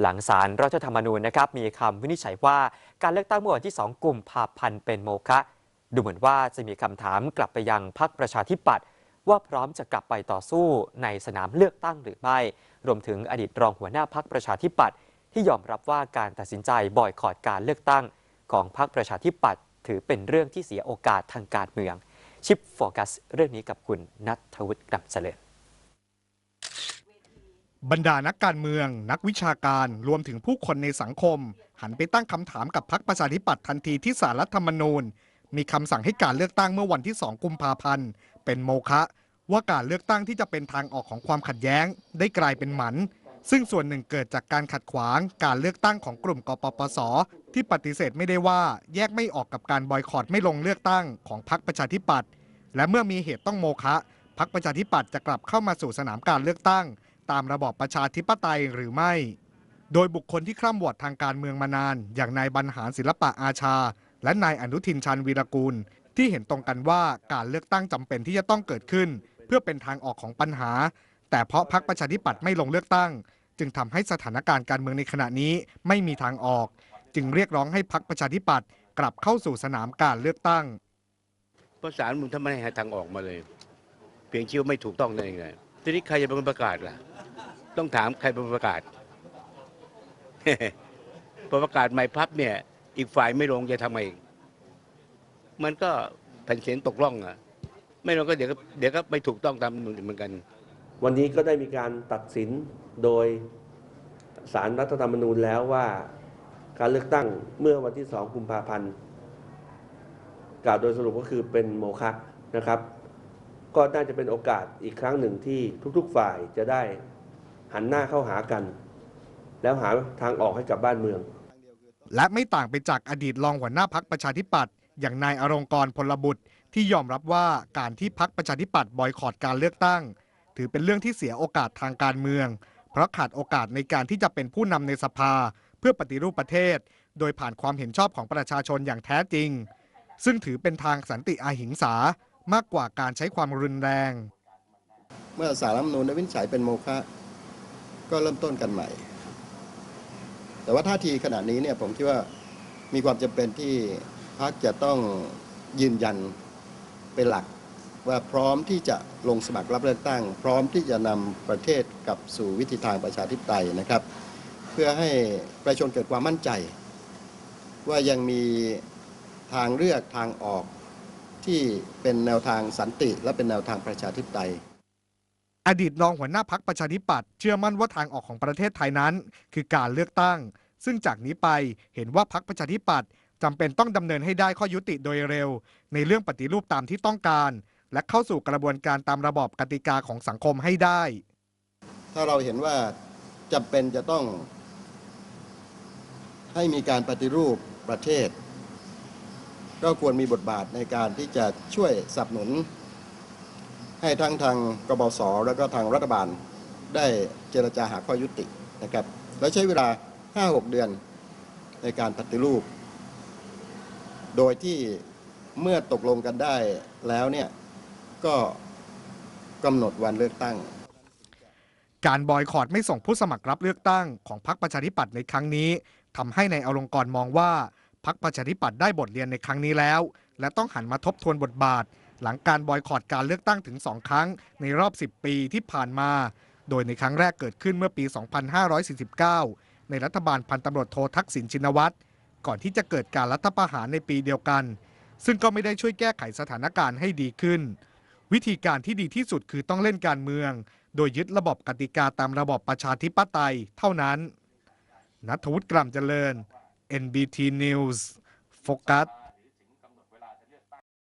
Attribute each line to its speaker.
Speaker 1: หลังสารรัฐธรรมนูญนะครับมีคำวินิจฉัยว่าการเลือกตั้งเมื่อวันที่ 2 กุมภาพันธ์เป็นโมฆะดูเหมือนว่าจะมีคำถามกลับไปยังพรรคประชาธิปัตย์ว่าพร้อมจะกลับไปต่อสู้ในสนามเลือกตั้งหรือไม่ รวมถึงอดีตรองหัวหน้าพรรคประชาธิปัตย์ที่ยอมรับว่าการตัดสินใจบอยคอรดการเลือกตั้ง ของพรรคประชาธิปัตย์ถือเป็นเรื่องที่เสียโอกาสทางการเมือง ชิปโฟกัสเรื่องนี้กับคุณนัทวุฒิกลับเจริญ
Speaker 2: บรรดานักการเมือง นักวิชาการรวมถึงผู้คนในสังคม หันไปตั้งคำถามกับพรรคประชาธิปัตย์ทันทีที่สารรัฐธรรมนูญ มีคำสั่งให้การเลือกตั้งเมื่อวันที่ 2 กุมภาพันธ์ เป็นโมฆะว่าการเลือกตั้งที่จะเป็นทางออกของความขัดแย้ง ได้กลายเป็นหมัน ซึ่งส่วนหนึ่งเกิดจากการขัดขวาง การเลือกตั้งของกลุ่มกปปส ที่ปฏิเสธไม่ได้ว่าแยกไม่ออกกับการบอยคอรดไม่ลงเลือกตั้งของพรรคประชาธิปัตย์และเมื่อมีเหตุต้องโมฆะพรรคประชาธิปัตย์จะกลับเข้ามาสู่สนามการเลือกตั้ง ตามระบอบประชาธิปไตยหรือไม่ โดยบุคคลที่คร่ำวอดทางการเมืองมานาน อย่างนายบรรหารศิลปะอาชา และนายอนุทินชันวีรกูล ที่เห็นตรงกันว่าการเลือกตั้งจำเป็นที่จะต้องเกิดขึ้น เพื่อเป็นทางออกของปัญหา แต่เพราะพรรคประชาธิปัตย์ไม่ลงเลือกตั้ง จึงทำให้สถานการณ์การเมืองในขณะนี้ไม่มีทางออก จึงเรียกร้องให้พรรคประชาธิปัตย์กลับเข้าสู่สนามการเลือกตั้ง
Speaker 3: เพราะสารมึงถ้าไม่ให้หาทางออกมาเลย เพียงชื่อไม่ถูกต้องได้ยังไง ทีนี้ใครจะเป็นคนประกาศล่ะ ต้องถามใครเป็นคนประกาศพอประกาศใหม่พับเนี่ย อีกฝ่ายไม่ลงจะทำไงมันก็แผ่นเสียงตกล่องอะ ไม่ลงก็เดี๋ยวก็เดี๋ยวก็ไม่ถูกต้องตามเหมือนกัน
Speaker 4: วันนี้ก็ได้มีการตัดสินโดยสารรัฐธรรมนูญแล้วว่าการเลือกตั้งเมื่อวันที่ 2 กุมภาพันธ์กล่าวโดยสรุปก็คือเป็นโมฆะนะครับ ก็น่าจะเป็นโอกาสอีกครั้งหนึ่งที่ทุกๆฝ่ายจะได้หันหน้าเข้าหากัน แล้วหาทางออกให้กับบ้านเมือง
Speaker 2: และไม่ต่างไปจากอดีตรองหัวหน้าพักประชาธิปัตย์อย่างนายอรงกรพลบุตรที่ยอมรับว่าการที่พักประชาธิปัตย์บอยคอรดการเลือกตั้ง ถือเป็นเรื่องที่เสียโอกาสทางการเมือง เพราะขาดโอกาสในการที่จะเป็นผู้นำในสภา เพื่อปฏิรูปประเทศ โดยผ่านความเห็นชอบของประชาชนอย่างแท้จริง ซึ่งถือเป็นทางสันติอาหิงสา มากกว่าการใช้ความรุนแรง
Speaker 5: เมื่อสารรัฐธรรมนูญได้วินิจฉัยเป็นโมฆะก็เริ่มต้นกันใหม่ แต่ว่าท่าทีขณะนี้เนี่ยผมคิดว่ามีความจำเป็นที่พรรคจะต้องยืนยันเป็นหลักว่าพร้อมที่จะลงสมัครรับเลือกตั้ง พร้อมที่จะนำประเทศกลับสู่วิธีทางประชาธิปไตยนะครับ เพื่อให้ประชาชนเกิดความมั่นใจ ว่ายังมีทางเลือกทางออก ที่เป็นแนวทางสันติ และเป็นแนวทางประชาธิปไตย
Speaker 2: อดีตรองหัวหน้าพักประชาธิปัตย์เชื่อมั่นว่าทางออกของประเทศไทยนั้น คือการเลือกตั้ง ซึ่งจากนี้ไปเห็นว่าพักประชาธิปัตย์จำเป็นต้องดำเนินให้ได้ข้อยุติโดยเร็ว ในเรื่องปฏิรูปตามที่ต้องการ และเข้าสู่กระบวนการตามระบอบกติกาของสังคมให้ได้
Speaker 5: ถ้าเราเห็นว่าจำเป็นจะต้อง ให้มีการปฏิรูปประเทศ ก็ควรมีบทบาทในการที่จะช่วยสนับสนุน ให้ทั้งทางกบสแล้วก็ทางรัฐบาลได้เจรจาหาข้อยุตินะครับแล้วใช้เวลา 5-6 เดือนในการปฏิรูป โดยที่เมื่อตกลงกันได้แล้วเนี่ยก็กำหนดวันเลือกตั้ง
Speaker 2: การบอยคอรดไม่ส่งผู้สมัครรับเลือกตั้งของพรรคประชาธิปัตย์ในครั้งนี้ทำให้ในายอลงกรมองว่า พรรคประชาธิปัตย์ได้บทเรียนในครั้งนี้แล้ว และต้องหันมาทบทวนบทบาท หลังการบอยคอรดการเลือกตั้งถึง 2 ครั้งในรอบ 10 ปีที่ผ่านมา โดยในครั้งแรกเกิดขึ้นเมื่อปี 2549 ในรัฐบาลพันตำรวจโททักษิณชินวัตรก่อนที่จะเกิดการรัฐประหารในปีเดียวกัน ซึ่งก็ไม่ได้ช่วยแก้ไขสถานการณ์ให้ดีขึ้น วิธีการที่ดีที่สุดคือต้องเล่นการเมือง โดยยึดระบบกติกาตามระบอบประชาธิปไตยเท่านั้นนัทวุฒิกลัมเจริญ NBT News โฟกัส